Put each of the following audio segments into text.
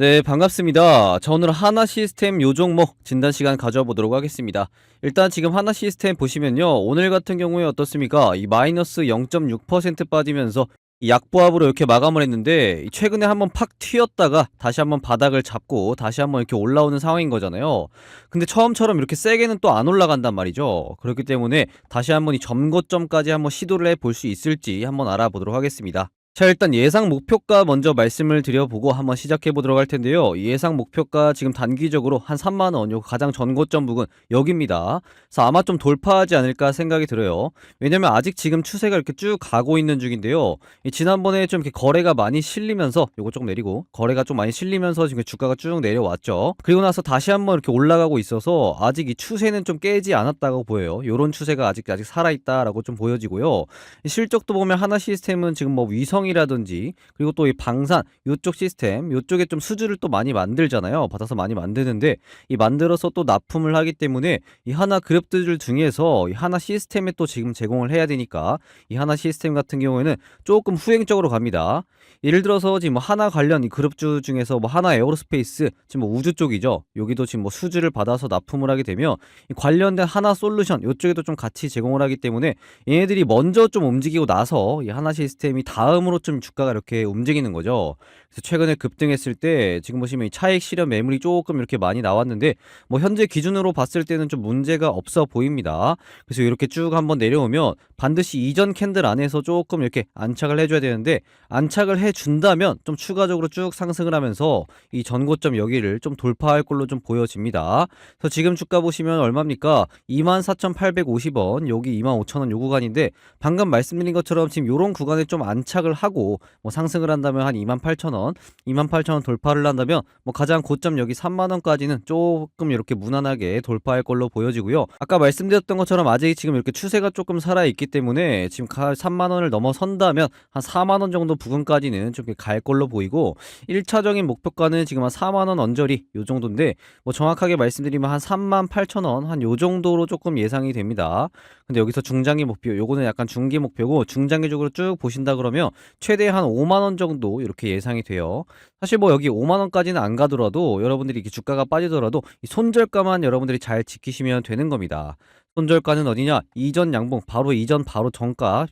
네, 반갑습니다. 저 오늘 하나 시스템 요 종목 진단 시간 가져와 보도록 하겠습니다. 일단 지금 하나 시스템 보시면요. 오늘 같은 경우에 어떻습니까? 이 마이너스 0.6% 빠지면서 이 약보합으로 이렇게 마감을 했는데 이 최근에 한번 팍 튀었다가 다시 한번 바닥을 잡고 다시 한번 이렇게 올라오는 상황인 거잖아요. 근데 처음처럼 이렇게 세게는 또 안 올라간단 말이죠. 그렇기 때문에 다시 한번 이 점고점까지 한번 시도를 해볼 수 있을지 한번 알아보도록 하겠습니다. 자, 일단 예상 목표가 먼저 말씀을 드려보고 한번 시작해 보도록 할 텐데요. 이 예상 목표가 지금 단기적으로 한 3만 원, 요 가장 전고점 부근 여기입니다. 그래서 아마 좀 돌파하지 않을까 생각이 들어요. 왜냐면 아직 지금 추세가 이렇게 쭉 가고 있는 중인데요. 이 지난번에 좀 이렇게 거래가 많이 실리면서 요거 조금 내리고 거래가 좀 많이 실리면서 지금 주가가 쭉 내려왔죠. 그리고 나서 다시 한번 이렇게 올라가고 있어서 아직 이 추세는 좀 깨지 않았다고 보여요. 요런 추세가 아직 아직 살아 있다라고 좀 보여지고요. 이 실적도 보면 하나 시스템은 지금 뭐 위성 이라든지 그리고 또 이 방산 요쪽 시스템 요쪽에 좀 수주를 또 많이 만들잖아요. 받아서 많이 만드는데 이 만들어서 또 납품을 하기 때문에 이 하나 그룹들 중에서 이 하나 시스템에 또 지금 제공을 해야 되니까 이 하나 시스템 같은 경우에는 조금 후행적으로 갑니다. 예를 들어서 지금 뭐 하나 관련 이 그룹주 중에서 뭐 하나 에어로스페이스 지금 뭐 우주 쪽이죠. 여기도 지금 뭐 수주를 받아서 납품을 하게 되면 이 관련된 하나 솔루션 요쪽에도 좀 같이 제공을 하기 때문에 얘네들이 먼저 좀 움직이고 나서 이 하나 시스템이 다음으로 좀 주가가 이렇게 움직이는 거죠. 그래서 최근에 급등했을 때 지금 보시면 이 차익 실현 매물이 조금 이렇게 많이 나왔는데 뭐 현재 기준으로 봤을 때는 좀 문제가 없어 보입니다. 그래서 이렇게 쭉 한번 내려오면 반드시 이전 캔들 안에서 조금 이렇게 안착을 해줘야 되는데 안착을 해준다면 좀 추가적으로 쭉 상승을 하면서 이 전고점 여기를 좀 돌파할 걸로 좀 보여집니다. 그래서 지금 주가 보시면 얼마입니까? 24,850원 여기 25,000원 요 구간인데 방금 말씀드린 것처럼 지금 요런 구간에 좀 안착을 하고 뭐 상승을 한다면 한 28,000원 28,000원 돌파를 한다면 뭐 가장 고점 여기 3만 원까지는 조금 이렇게 무난하게 돌파할 걸로 보여지고요. 아까 말씀드렸던 것처럼 아직 지금 이렇게 추세가 조금 살아 있기 때문에 지금 3만 원을 넘어선다면 한 4만 원 정도 부근까지는 좀 갈 걸로 보이고 1차적인 목표가는 지금 한 4만 원 언저리 요 정도인데 뭐 정확하게 말씀드리면 한 3만 8천 원 한 요 정도로 조금 예상이 됩니다. 근데 여기서 중장기 목표 요거는 약간 중기 목표고 중장기적으로 쭉 보신다 그러면 최대 한 5만 원 정도 이렇게 예상이 돼요. 사실 뭐 여기 5만 원까지는 안 가더라도 여러분들이 이렇게 주가가 빠지더라도 이 손절가만 여러분들이 잘 지키시면 되는 겁니다. 손절가는 어디냐? 이전 양봉 바로 이전 바로 정가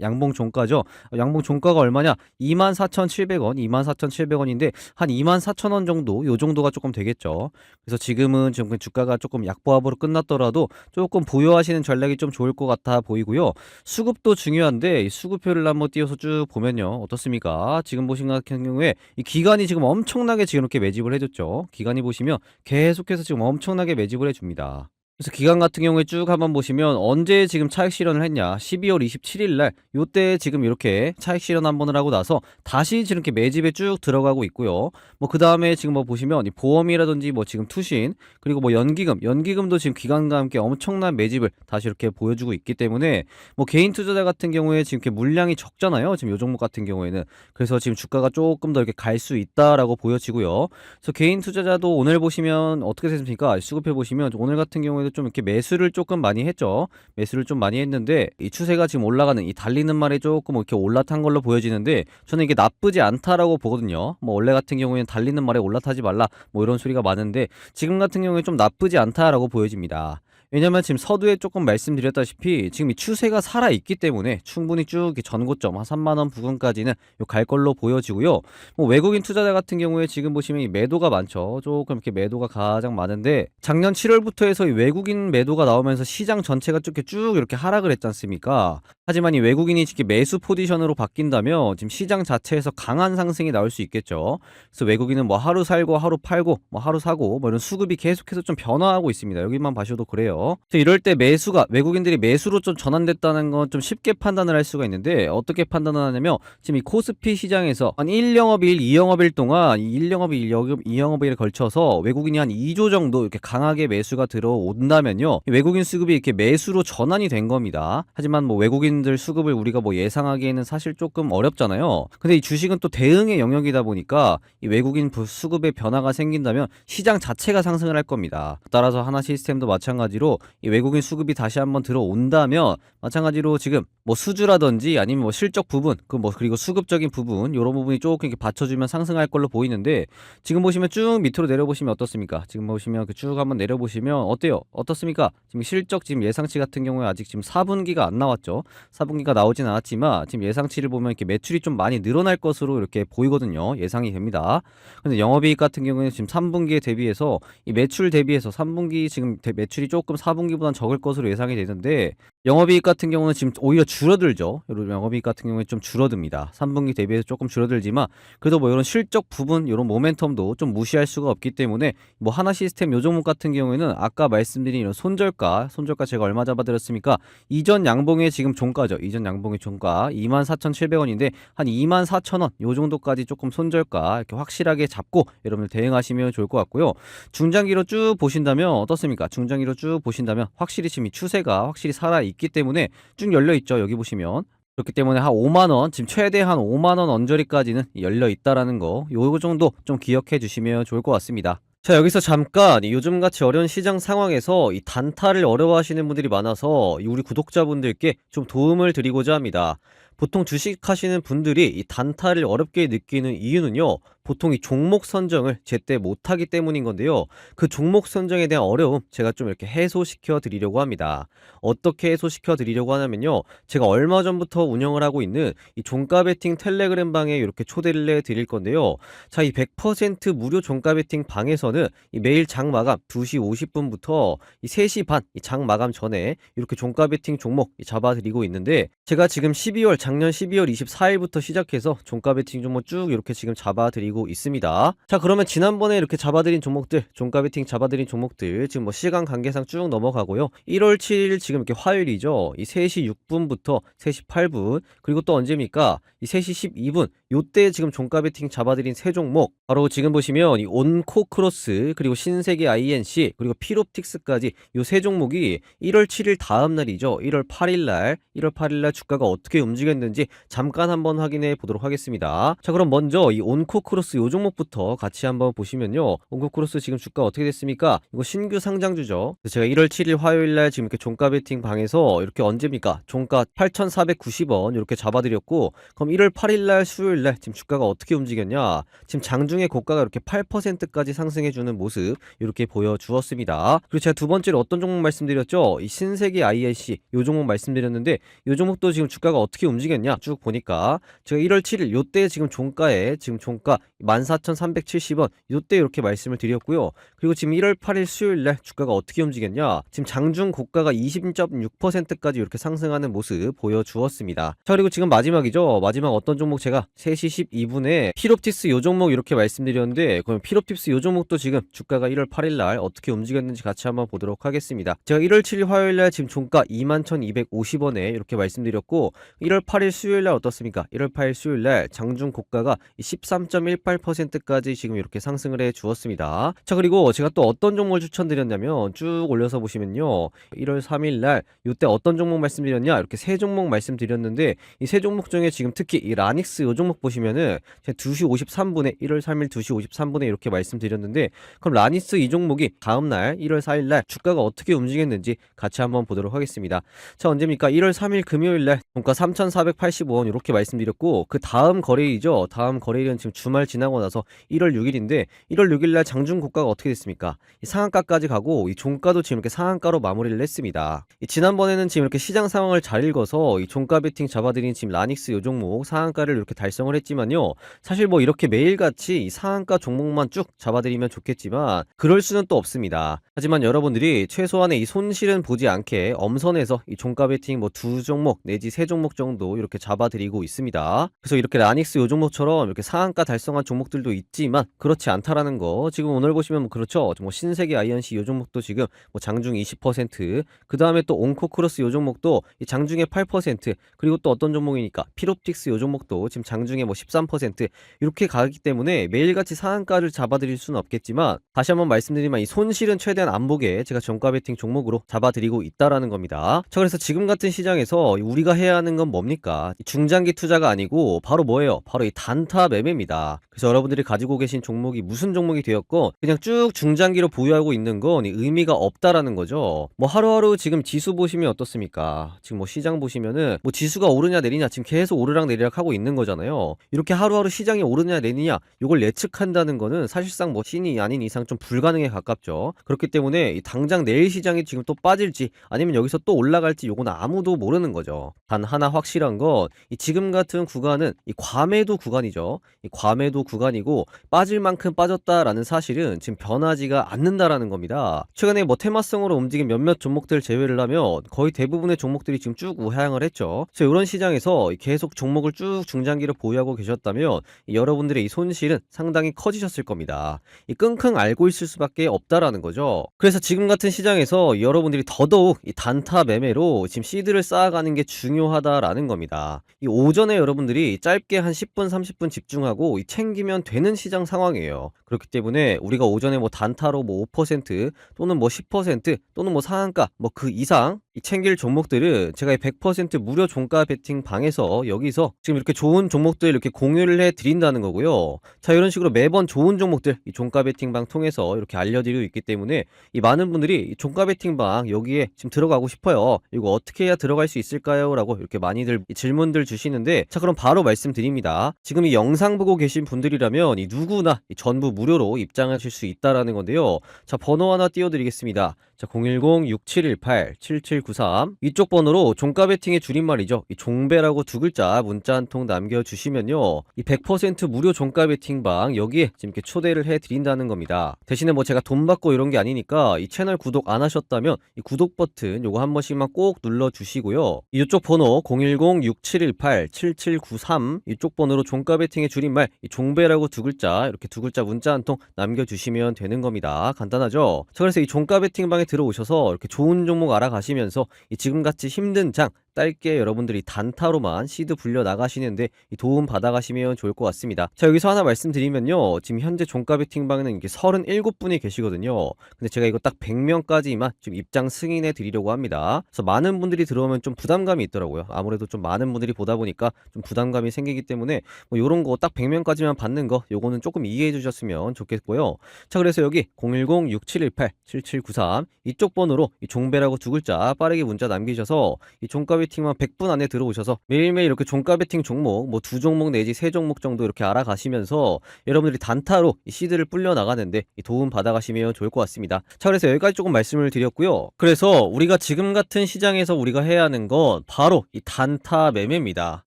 양봉 종가죠. 양봉 종가가 얼마냐? 24,700원, 24,700원인데 한 24,000원 정도 요 정도가 조금 되겠죠. 그래서 지금은 지금 주가가 조금 약보합으로 끝났더라도 조금 보유하시는 전략이 좀 좋을 것 같아 보이고요. 수급도 중요한데 이 수급표를 한번 띄워서 쭉 보면요. 어떻습니까? 지금 보신 같은 경우에 이 기간이 지금 엄청나게 지금 이렇게 매집을 해줬죠. 기간이 보시면 계속해서 지금 엄청나게 매집을 해줍니다. 그래서 기간 같은 경우에 쭉 한번 보시면 언제 지금 차익 실현을 했냐? 12월 27일 날. 요때 지금 이렇게 차익 실현 한 번을 하고 나서 다시 이렇게 매집에 쭉 들어가고 있고요. 뭐 그 다음에 지금 뭐 보시면 이 보험이라든지 뭐 지금 투신 그리고 뭐 연기금. 연기금도 지금 기간과 함께 엄청난 매집을 다시 이렇게 보여주고 있기 때문에 뭐 개인 투자자 같은 경우에 지금 이렇게 물량이 적잖아요. 지금 요 종목 같은 경우에는. 그래서 지금 주가가 조금 더 이렇게 갈 수 있다라고 보여지고요. 그래서 개인 투자자도 오늘 보시면 어떻게 됐습니까? 수급해 보시면 오늘 같은 경우에 좀 이렇게 매수를 조금 많이 했죠. 매수를 좀 많이 했는데 이 추세가 지금 올라가는 이 달리는 말에 조금 이렇게 올라탄 걸로 보여지는데 저는 이게 나쁘지 않다라고 보거든요. 뭐 원래 같은 경우에는 달리는 말에 올라타지 말라 뭐 이런 소리가 많은데 지금 같은 경우에 좀 나쁘지 않다라고 보여집니다. 왜냐면 지금 서두에 조금 말씀드렸다시피 지금 이 추세가 살아 있기 때문에 충분히 쭉 전고점 한 3만 원 부근까지는 갈 걸로 보여지고요. 뭐 외국인 투자자 같은 경우에 지금 보시면 이 매도가 많죠. 조금 이렇게 매도가 가장 많은데 작년 7월부터 해서 이 외국인 매도가 나오면서 시장 전체가 쭉 이렇게 쭉 이렇게 하락을 했지 않습니까? 하지만 이 외국인이 이렇게 매수 포지션으로 바뀐다면 지금 시장 자체에서 강한 상승이 나올 수 있겠죠. 그래서 외국인은 뭐 하루 살고 하루 팔고 뭐 하루 사고 뭐 이런 수급이 계속해서 좀 변화하고 있습니다. 여기만 봐셔도 그래요. 그래서 이럴 때 매수가 외국인들이 매수로 좀 전환됐다는 건 좀 쉽게 판단을 할 수가 있는데 어떻게 판단을 하냐면 지금 이 코스피 시장에서 한 1영업일, 2영업일 동안 이 1영업일, 2영업일에 걸쳐서 외국인이 한 2조 정도 이렇게 강하게 매수가 들어온다면요. 외국인 수급이 이렇게 매수로 전환이 된 겁니다. 하지만 뭐 외국인들 수급을 우리가 뭐 예상하기에는 사실 조금 어렵잖아요. 근데 이 주식은 또 대응의 영역이다 보니까 이 외국인 수급의 변화가 생긴다면 시장 자체가 상승을 할 겁니다. 따라서 하나 시스템도 마찬가지로 마찬가지로 이 외국인 수급이 다시 한번 들어온다면 마찬가지로 지금 뭐 수주라든지 아니면 뭐 실적 부분 그 뭐 그리고 수급적인 부분 요런 부분이 조금 이렇게 받쳐주면 상승할 걸로 보이는데 지금 보시면 쭉 밑으로 내려보시면 어떻습니까? 지금 보시면 그 쭉 한번 내려보시면 어때요? 어떻습니까? 지금 실적 지금 예상치 같은 경우에 아직 지금 4분기가 안 나왔죠. 4분기가 나오진 않았지만 지금 예상치를 보면 이렇게 매출이 좀 많이 늘어날 것으로 이렇게 보이거든요. 예상이 됩니다. 근데 영업이익 같은 경우에는 지금 3분기에 대비해서 이 매출 대비해서 3분기 지금 대- 매출이 조금 4분기보단 적을 것으로 예상이 되는데 영업이익 같은 경우는 지금 오히려 줄어들죠. 영업이익 같은 경우에 좀 줄어듭니다. 3분기 대비해서 조금 줄어들지만 그래도 뭐 이런 실적 부분 이런 모멘텀도 좀 무시할 수가 없기 때문에 뭐 하나 시스템 요 종목 같은 경우에는 아까 말씀드린 이런 손절가 손절가 제가 얼마 잡아드렸습니까? 이전 양봉의 지금 종가죠. 이전 양봉의 종가 24,700원인데 한 24,000원 요 정도까지 조금 손절가 이렇게 확실하게 잡고 여러분들 대응하시면 좋을 것 같고요. 중장기로 쭉 보신다면 어떻습니까? 중장기로 쭉 보신다면 확실히 지금 이 추세가 확실히 살아 있기 때문에 쭉 열려 있죠. 여기 보시면 그렇기 때문에 한 5만 원, 지금 최대 한 5만 원 언저리까지는 열려 있다라는 거, 요거 정도 좀 기억해 주시면 좋을 것 같습니다. 자, 여기서 잠깐 이 요즘같이 어려운 시장 상황에서 이 단타를 어려워하시는 분들이 많아서 이 우리 구독자분들께 좀 도움을 드리고자 합니다. 보통 주식 하시는 분들이 이 단타를 어렵게 느끼는 이유는요. 보통 이 종목 선정을 제때 못하기 때문인 건데요. 그 종목 선정에 대한 어려움 제가 좀 이렇게 해소시켜 드리려고 합니다. 어떻게 해소시켜 드리려고 하냐면요. 제가 얼마 전부터 운영을 하고 있는 이 종가 베팅 텔레그램 방에 이렇게 초대를 해 드릴 건데요. 자, 이 100% 무료 종가 베팅 방에서는 이 매일 장 마감 2시 50분부터 이 3시 반이장 마감 전에 이렇게 종가 베팅 종목 이 잡아 드리고 있는데 제가 지금 12월 작년 12월 24일부터 시작해서 종가 베팅 종목 쭉 이렇게 지금 잡아 드리고 있습니다. 자, 그러면 지난번에 이렇게 잡아 드린 종목들 종가 베팅 잡아 드린 종목들 지금 뭐 시간 관계상 쭉 넘어가고요. 1월 7일 지금 이렇게 화요일이죠. 이 3시 6분부터 3시 8분 그리고 또 언제입니까? 이 3시 12분 요때 지금 종가 베팅 잡아드린 세 종목 바로 지금 보시면 이 온코 크로스 그리고 신세계 INC 그리고 피롭틱스까지 요 세 종목이 1월 7일 다음 날이죠. 1월 8일 날 1월 8일 날 주가가 어떻게 움직였는지 잠깐 한번 확인해 보도록 하겠습니다. 자 그럼 먼저 이 온코 크로스 요 종목부터 같이 한번 보시면요. 온코 크로스 지금 주가 어떻게 됐습니까? 이거 신규 상장주죠. 제가 1월 7일 화요일 날 지금 이렇게 종가 베팅 방에서 이렇게 언제입니까? 종가 8,490원 이렇게 잡아드렸고 그럼 1월 8일 날 수 요일 날 지금 주가가 어떻게 움직였냐? 지금 장중에 고가가 이렇게 8%까지 상승해 주는 모습 이렇게 보여 주었습니다. 그리고 제가 두 번째로 어떤 종목 말씀드렸죠? 이 신세계 IIC 요 종목 말씀드렸는데 요 종목도 지금 주가가 어떻게 움직였냐? 쭉 보니까 제가 1월 7일 요때 지금 종가에 지금 종가 14,370원 요때 이렇게 말씀을 드렸고요. 그리고 지금 1월 8일 수요일 날 주가가 어떻게 움직였냐? 지금 장중 고가가 20.6%까지 이렇게 상승하는 모습 보여 주었습니다. 자, 그리고 지금 마지막이죠. 마지막 어떤 종목 제가 3시 12분에 피롭티스 요 종목 이렇게 말씀드렸는데 그럼 피롭티스 요 종목도 지금 주가가 1월 8일 날 어떻게 움직였는지 같이 한번 보도록 하겠습니다. 제가 1월 7일 화요일 날 지금 종가 21,250원에 이렇게 말씀드렸고 1월 8일 수요일 날 어떻습니까? 1월 8일 수요일 날 장중 고가가 13.18%까지 지금 이렇게 상승을 해 주었습니다. 자, 그리고 제가 또 어떤 종목을 추천드렸냐면 쭉 올려서 보시면요. 1월 3일 날 요때 어떤 종목 말씀드렸냐? 이렇게 세 종목 말씀드렸는데 이 세 종목 중에 지금 특히 이 라닉스 요 종목 보시면은 제가 2시 53분에 1월 3일 2시 53분에 이렇게 말씀드렸는데 그럼 라닉스 이 종목이 다음 날 1월 4일 날 주가가 어떻게 움직였는지 같이 한번 보도록 하겠습니다. 자, 언제입니까? 1월 3일 금요일 날 종가 3,480원 이렇게 말씀드렸고 그 다음 거래일이죠. 다음 거래일은 지금 주말 지나고 나서 1월 6일인데 1월 6일 날 장중 고가가 어떻게 됐습니까? 이 상한가까지 가고 이 종가도 지금 이렇게 상한가로 마무리를 했습니다. 이 지난번에는 지금 이렇게 시장 상황을 잘 읽어서 이 종가 베팅 잡아드린 지금 라닉스 요 종목 상한가를 이렇게 달성 을 했지만요. 사실 뭐 이렇게 매일같이 이 상한가 종목만 쭉 잡아드리면 좋겠지만 그럴 수는 또 없습니다. 하지만 여러분들이 최소한의 이 손실은 보지 않게 엄선해서 이 종가 베팅 뭐 두 종목 내지 세 종목 정도 이렇게 잡아드리고 있습니다. 그래서 이렇게 라닉스 요 종목처럼 이렇게 상한가 달성한 종목들도 있지만 그렇지 않다라는 거 지금 오늘 보시면 뭐 그렇죠. 뭐 신세계 아이언시 요 종목도 지금 뭐 장중 20%그 다음에 또 온코크로스 요 종목도 이 장중에 8% 그리고 또 어떤 종목이니까 피롭틱스 요 종목도 지금 장중에 중에 뭐 13% 이렇게 가기 때문에 매일같이 상한가를 잡아드릴 수는 없겠지만 다시 한번 말씀드리면 이 손실은 최대한 안 보게 제가 정가 베팅 종목으로 잡아드리고 있다라는 겁니다. 자 그래서 지금 같은 시장에서 우리가 해야 하는 건 뭡니까? 이 중장기 투자가 아니고 바로 뭐예요? 바로 이 단타 매매입니다. 그래서 여러분들이 가지고 계신 종목이 무슨 종목이 되었건 그냥 쭉 중장기로 보유하고 있는 건 의미가 없다라는 거죠. 뭐 하루하루 지금 지수 보시면 어떻습니까? 지금 뭐 시장 보시면은 뭐 지수가 오르냐 내리냐 지금 계속 오르락 내리락 하고 있는 거잖아요. 이렇게 하루하루 시장이 오르냐 내리냐 이걸 예측한다는 거는 사실상 뭐 신이 아닌 이상 좀 불가능에 가깝죠. 그렇기 때문에 이 당장 내일 시장이 지금 또 빠질지 아니면 여기서 또 올라갈지 요거는 아무도 모르는 거죠. 단 하나 확실한 건이 지금 같은 구간은 이 과매도 구간이죠. 이 과매도 구간이고 빠질 만큼 빠졌다라는 사실은 지금 변하지가 않는다라는 겁니다. 최근에 뭐 테마성으로 움직인 몇몇 종목들 제외를 하면 거의 대부분의 종목들이 지금 쭉 우하향을 했죠. 그래서 이런 시장에서 계속 종목을 쭉 중장기로 보 유하고 계셨다면 이 여러분들의 이 손실은 상당히 커지셨을 겁니다. 이 끙끙 앓고 있을 수밖에 없다라는 거죠. 그래서 지금 같은 시장에서 여러분들이 더더욱 이 단타 매매로 지금 시드를 쌓아가는 게 중요하다라는 겁니다. 이 오전에 여러분들이 짧게 한 10분, 30분 집중하고 이 챙기면 되는 시장 상황이에요. 그렇기 때문에 우리가 오전에 뭐 단타로 뭐 5% 또는 뭐 10% 또는 뭐 상한가 뭐 그 이상 이 챙길 종목들은 제가 이100% 무료 종가 베팅 방에서 여기서 지금 이렇게 좋은 종목들 이렇게 공유를 해 드린다는 거고요. 자, 이런 식으로 매번 좋은 종목들 이 종가 베팅 방 통해서 이렇게 알려드리고 있기 때문에 이 많은 분들이 이 종가 베팅 방 여기에 지금 들어가고 싶어요. 이거 어떻게 해야 들어갈 수 있을까요? 라고 이렇게 많이들 이 질문들 주시는데 자, 그럼 바로 말씀드립니다. 지금 이 영상 보고 계신 분들이라면 이 누구나 이 전부 무료로 입장하실 수 있다라는 건데요. 자, 번호 하나 띄워드리겠습니다. 자, 010-6718-7793 이쪽 번호로 종가 베팅의 줄임말이죠. 이 종배라고 두 글자 문자 한 통 남겨주시 면요. 이 100% 무료 종가 베팅방 여기에 지금 이렇게 초대를 해 드린다는 겁니다. 대신에 뭐 제가 돈 받고 이런 게 아니니까 이 채널 구독 안 하셨다면 이 구독 버튼 요거 한 번씩만 꼭 눌러 주시고요. 이쪽 번호 010-6718-7793 이쪽 번호로 종가 베팅의 줄임말 이 종배라고 두 글자 이렇게 두 글자 문자 한 통 남겨 주시면 되는 겁니다. 간단하죠? 자 그래서 이 종가 베팅방에 들어오셔서 이렇게 좋은 종목 알아가시면서 이 지금같이 힘든 장 짧게 여러분들이 단타로만 시드 불려 나가시는데 이 도움 받아가시면 좋을 것 같습니다. 자 여기서 하나 말씀드리면요. 지금 현재 종가 베팅방에는 이게 37분이 계시거든요. 근데 제가 이거 딱 100명까지만 좀 입장 승인해 드리려고 합니다. 그래서 많은 분들이 들어오면 좀 부담감이 있더라고요. 아무래도 좀 많은 분들이 보다 보니까 좀 부담감이 생기기 때문에 뭐 요런 거 딱 100명까지만 받는 거 요거는 조금 이해해 주셨으면 좋겠고요. 자 그래서 여기 010-6718-7793 이쪽 번호로 이 종배라고 두 글자 빠르게 문자 남기셔서 이 종가 베팅만 100분 안에 들어오셔서 매일매일 이렇게 종가 베팅 종목 뭐 두 종목 내지 세 종목 정도 이렇게 알아가시면서 여러분들이 단타로 이 시드를 불려 나가는데 이 도움 받아가시면 좋을 것 같습니다. 자 그래서 여기까지 조금 말씀을 드렸고요. 그래서 우리가 지금 같은 시장에서 우리가 해야 하는 건 바로 이 단타 매매입니다.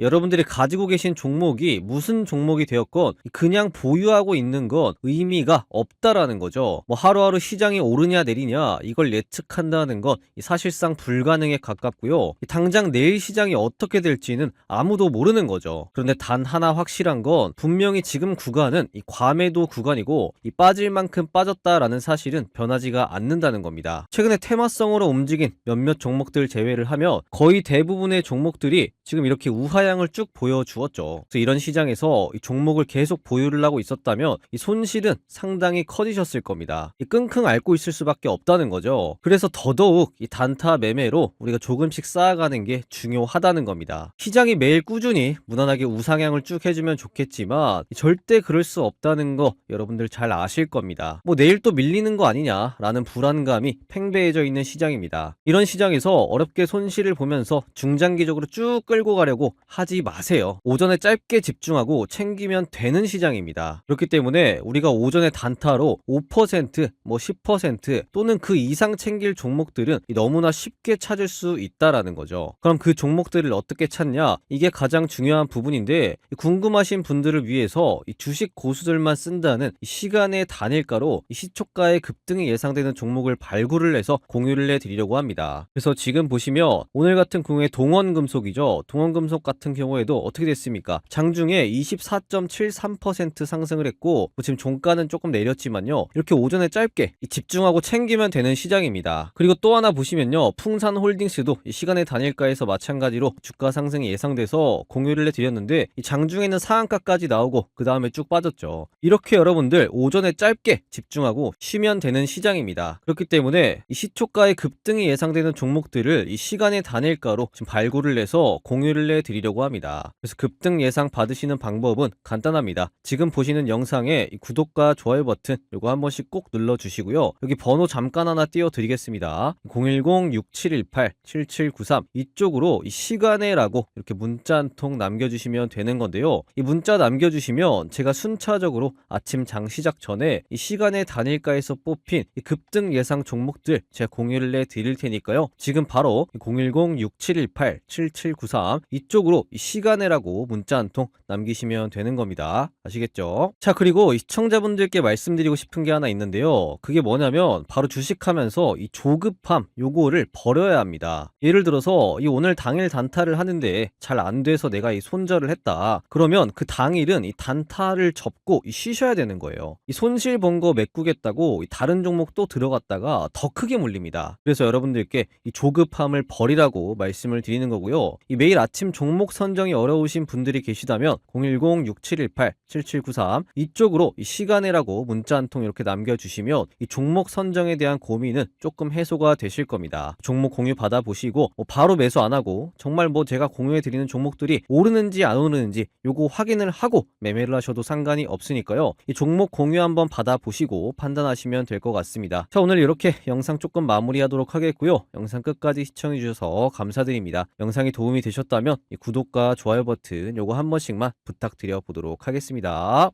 여러분들이 가지고 계신 종목이 무슨 종목이 되었건 그냥 보유하고 있는 건 의미가 없다라는 거죠. 뭐 하루하루 시장이 오르냐 내리냐 이걸 예측한다는 건 사실상 불가능에 가깝고요. 당장 내일 시장이 어떻게 될지는 아무도 모르는 거죠. 그런데 단 하나 확실한 건 분명히 지금 구간은 이 과매도 구간이고 이 빠질 만큼 빠졌다라는 사실은 변하지가 않는다는 겁니다. 최근에 테마성으로 움직인 몇몇 종목들 제외를 하면 거의 대부분의 종목들이 지금 이렇게 우하향을 쭉 보여주었죠. 그래서 이런 시장에서 이 종목을 계속 보유를 하고 있었다면 이 손실은 상당히 커지셨을 겁니다. 이 끙끙 앓고 있을 수밖에 없다는 거죠. 그래서 더더욱 이 단타 매매로 우리가 조금씩 쌓아가는 게 중요하다는 겁니다. 시장이 매일 꾸준히 무난하게 우상향을 쭉 해주면 좋겠지만 절대 그럴 수 없다는 거 여러분들 잘 아실 겁니다. 뭐 내일 또 밀리는 거 아니냐라는 불안감이 팽배해져 있는 시장입니다. 이런 시장에서 어렵게 손실을 보면서 중장기적으로 쭉 끌고 가려고 하지 마세요. 오전에 짧게 집중하고 챙기면 되는 시장입니다. 그렇기 때문에 우리가 오전에 단타로 5%, 뭐 10% 또는 그 이상 챙길 종목들은 너무나 쉽게 찾을 수 있다라는 거죠. 그럼 그 종목들을 어떻게 찾냐? 이게 가장 중요한 부분인데 궁금하신 분들을 위해서 이 주식 고수들만 쓴다는 이 시간의 단일가로 이 시초가의 급등이 예상되는 종목을 발굴을 해서 공유를 해드리려고 합니다. 그래서 지금 보시면 오늘 같은 경우에 동원금속이죠. 동원금속 같은 경우에도 어떻게 됐습니까? 장중에 24.73% 상승을 했고 뭐 지금 종가는 조금 내렸지만요. 이렇게 오전에 짧게 집중하고 챙기면 되는 시장입니다. 그리고 또 하나 보시면요. 풍산홀딩스도 이 시간의 단일가 단일가에서 마찬가지로 주가 상승이 예상돼서 공유를 해드렸는데 이 장중에는 상한가까지 나오고 그 다음에 쭉 빠졌죠. 이렇게 여러분들 오전에 짧게 집중하고 쉬면 되는 시장입니다. 그렇기 때문에 이 시초가의 급등이 예상되는 종목들을 이 시간의 단일가로 지금 발굴을 해서 공유를 해드리려고 합니다. 그래서 급등 예상 받으시는 방법은 간단합니다. 지금 보시는 영상에 이 구독과 좋아요 버튼 요거 한 번씩 꼭 눌러주시고요. 여기 번호 잠깐 하나 띄워드리겠습니다. 010-6718-7793 이 쪽으로 이 시간에라고 이렇게 문자 한 통 남겨주시면 되는 건데요. 이 문자 남겨주시면 제가 순차적으로 아침 장 시작 전에 이 시간의 단일가에서 뽑힌 이 급등 예상 종목들 제가 공유를 해 드릴 테니까요. 지금 바로 010-6718-7793 이쪽으로 이 시간에라고 문자 한 통 남기시면 되는 겁니다. 아시겠죠? 자 그리고 이 시청자분들께 말씀드리고 싶은 게 하나 있는데요. 그게 뭐냐면 바로 주식하면서 이 조급함 요거를 버려야 합니다. 예를 들어서 이 오늘 당일 단타를 하는데 잘 안 돼서 내가 이 손절을 했다. 그러면 그 당일은 이 단타를 접고 이 쉬셔야 되는 거예요. 이 손실 본 거 메꾸겠다고 이 다른 종목 또 들어갔다가 더 크게 물립니다. 그래서 여러분들께 이 조급함을 버리라고 말씀을 드리는 거고요. 이 매일 아침 종목 선정이 어려우신 분들이 계시다면 010-6718-7793 이쪽으로 이 시간에라고 문자 한 통 이렇게 남겨주시면 이 종목 선정에 대한 고민은 조금 해소가 되실 겁니다. 종목 공유 받아보시고 뭐 바로 매수 안 하고 정말 뭐 제가 공유해 드리는 종목들이 오르는지 안 오르는지 요거 확인을 하고 매매를 하셔도 상관이 없으니까요. 이 종목 공유 한번 받아보시고 판단하시면 될 것 같습니다. 자 오늘 이렇게 영상 조금 마무리하도록 하겠고요. 영상 끝까지 시청해 주셔서 감사드립니다. 영상이 도움이 되셨다면 이 구독과 좋아요 버튼 요거 한 번씩만 부탁드려 보도록 하겠습니다.